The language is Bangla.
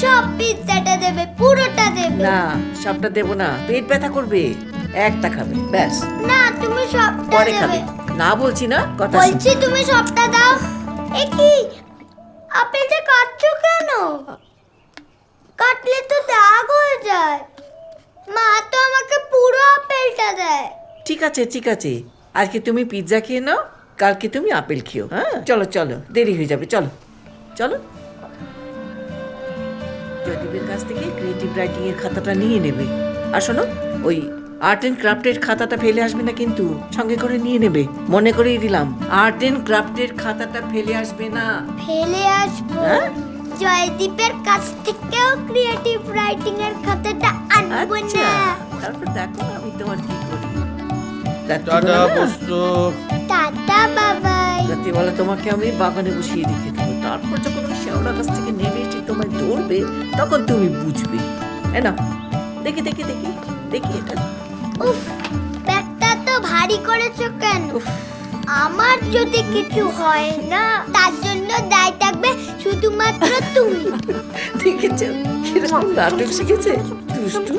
সব পিৎজাটা দেবে পুরোটা দেবে। না সবটা দেবো না। পেট ব্যথা করবে। একটা খাবে ব্যাস। না তুমি সবটা পরে খাবে। দেবে। না বলছি না কথা শোন। বলছি তুমি সবটা দাও। এ কি? আপেলটা কাটছো কেন? কাটলে তো দাগ হয়ে যায়। মা তো আমাকে পুরো আপেলটা দেয়। ঠিক আছে ঠিক আছে। আজকে তুমি পিৎজা খেয়ে নাও কালকে তুমি আপেল খেও হ্যাঁ? চলো চলো দেরি হয়ে যাবে চলো। চলো। জয়দীপের কাছ থেকে ক্রিয়েটিভ রাইটিং এর খাতাটা নিয়ে নেবে। আর শোনো ওই আর্ট এন্ড ক্রাফটের খাতাটা ফেলে আসবে না কিন্তু সঙ্গে করে নিয়ে নেবে। মনে করেই দিলাম আর্ট এন্ড ক্রাফটের খাতাটা ফেলে আসবে না। ফেলে আসব? হ্যাঁ? জয়দীপের কাছ থেকেও ক্রিয়েটিভ রাইটিং এর খাতাটা আনব আচ্ছা না তারপর দেখো আমি তোমার কি করি। টাটা রাত্রিবেলা না? পোস্ত টাটা বাবাই। রাত্রিবেলা তোমাকে আমি বাগানে বসিয়ে রেখে দেবো। তারপর যখন ওই শেওড়া গাছ থেকে নেমে এসে তোমায় ধরবে তখন তুমি বুঝবে। হ্যাঁ না দেখি দেখি দেখি দেখি এটা। উফ ব্যাগটা তো ভারী করেছ কেন? আমার যদি কিছু হয় না তার জন্য দায় থাকবে শুধুমাত্র তুমি। দেখেছ? কীরকম নাটক শিখেছে? দুষ্টু?